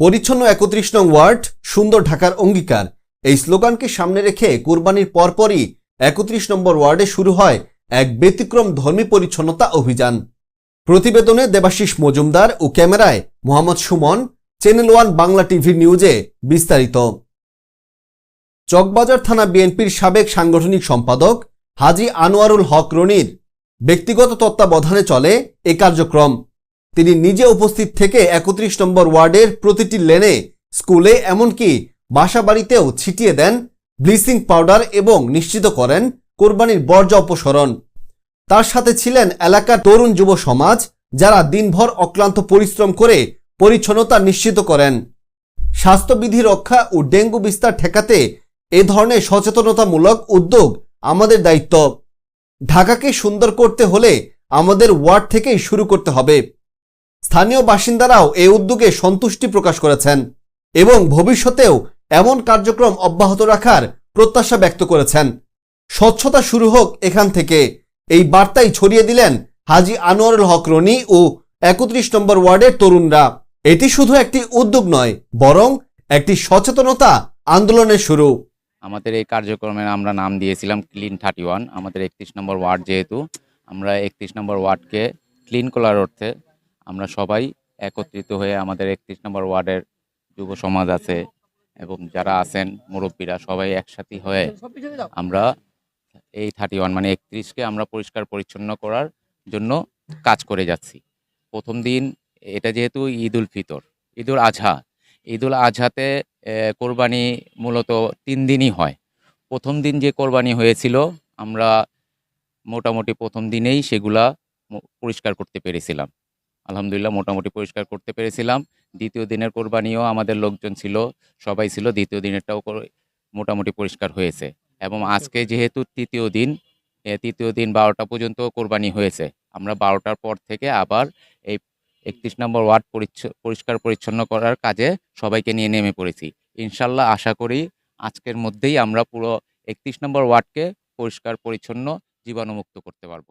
পরিচ্ছন্ন একত্রিশ নং ওয়ার্ড, সুন্দর ঢাকার অঙ্গীকার। এই স্লোগানকে সামনে রেখে কোরবানির পরপরই একত্রিশ নম্বর ওয়ার্ডে শুরু হয় এক ব্যতিক্রম ধর্মী পরিচ্ছন্নতা অভিযান। প্রতিবেদনে দেবাশিস মজুমদার ও ক্যামেরায় Mohammad Suman, Channel One Bangla TV নিউজে বিস্তারিত। চকবাজার থানা বিএনপির সাবেক সাংগঠনিক সম্পাদক হাজি আনোয়ারুল হক রনির ব্যক্তিগত তত্ত্বাবধানে চলে এ কার্যক্রম। তিনি নিজে উপস্থিত থেকে একত্রিশ নম্বর ওয়ার্ডের প্রতিটি লেনে, স্কুলে, এমনকি বাসা বাড়িতেও ছিটিয়ে দেন, ব্লিচিং পাউডার এবং নিশ্চিত করেন কোরবানির বর্জ্য অপসরণ। তার সাথে ছিলেন এলাকার তরুণ যুব সমাজ, যারা দিনভর অক্লান্ত পরিশ্রম করে পরিচ্ছন্নতা নিশ্চিত করেন। স্বাস্থ্যবিধি রক্ষা ও ডেঙ্গু বিস্তার ঠেকাতে এ ধরনের সচেতনতামূলক উদ্যোগ আমাদের দায়িত্ব। ঢাকাকে সুন্দর করতে হলে আমাদের ওয়ার্ড থেকেই শুরু করতে হবে। স্থানীয় বাসিন্দারাও এই উদ্যোগে সন্তুষ্টি প্রকাশ করেছেন এবং ভবিষ্যতেও এমন কার্যক্রম অব্যাহত রাখার প্রত্যাশা ব্যক্ত করেছেন। স্বচ্ছতা শুরু হোক এখান থেকে। এই বার্তাই ছড়িয়ে দিলেন হাজি আনোয়ারুল হক রনি ও একত্রিশ নম্বর ওয়ার্ডের তরুণরা। এটি শুধু একটি উদ্যোগ নয়, বরং একটি সচেতনতা আন্দোলনের শুরু। আমাদের এই কার্যক্রমের আমরা নাম দিয়েছিলাম ক্লিন থার্টি ওয়ান। আমাদের একত্রিশ নম্বর ওয়ার্ড যেহেতু, আমরা একত্রিশ নম্বর ওয়ার্ডকে ক্লিন করার অর্থে আমরা সবাই একত্রিত হয়ে আমাদের একত্রিশ নম্বর ওয়ার্ডের যুব সমাজ আছে এবং যারা আছেন মুরব্বীরা সবাই একসাথে হয়ে আমরা এই থার্টি ওয়ান মানে একত্রিশকে আমরা পরিষ্কার পরিচ্ছন্ন করার জন্য কাজ করে যাচ্ছি। প্রথম দিন এটা যেহেতু ঈদ উল ফিতর ঈদ উল আজহা। ঈদ উল আজহাতে কোরবানি মূলত তিন দিনই হয়। প্রথম দিন যে কোরবানি হয়েছিল, আমরা মোটামুটি প্রথম দিনেই সেগুলা পরিষ্কার করতে পেরেছিলাম। আলহামদুলিল্লাহ মোটামুটি পরিষ্কার করতে পেরেছিলাম। দ্বিতীয় দিনের কোরবানিও আমাদের লোকজন ছিল সবাই ছিল দ্বিতীয় দিনেরটাও মোটামুটি পরিষ্কার হয়েছে। এবং আজকে যেহেতু তৃতীয় দিন তৃতীয় দিন বারোটা পর্যন্ত কোরবানি হয়েছে। আমরা বারোটার পর থেকে আবার এই একত্রিশ নম্বর ওয়ার্ড পরিচ্ছ- পরিষ্কার পরিচ্ছন্ন করার কাজে সবাইকে নিয়ে নেমে পড়েছি। ইনশাল্লাহ আশা করি আজকের মধ্যেই আমরা পুরো একত্রিশ নম্বর ওয়ার্ডকে পরিষ্কার পরিচ্ছন্ন জীবাণুমুক্ত করতে পারব।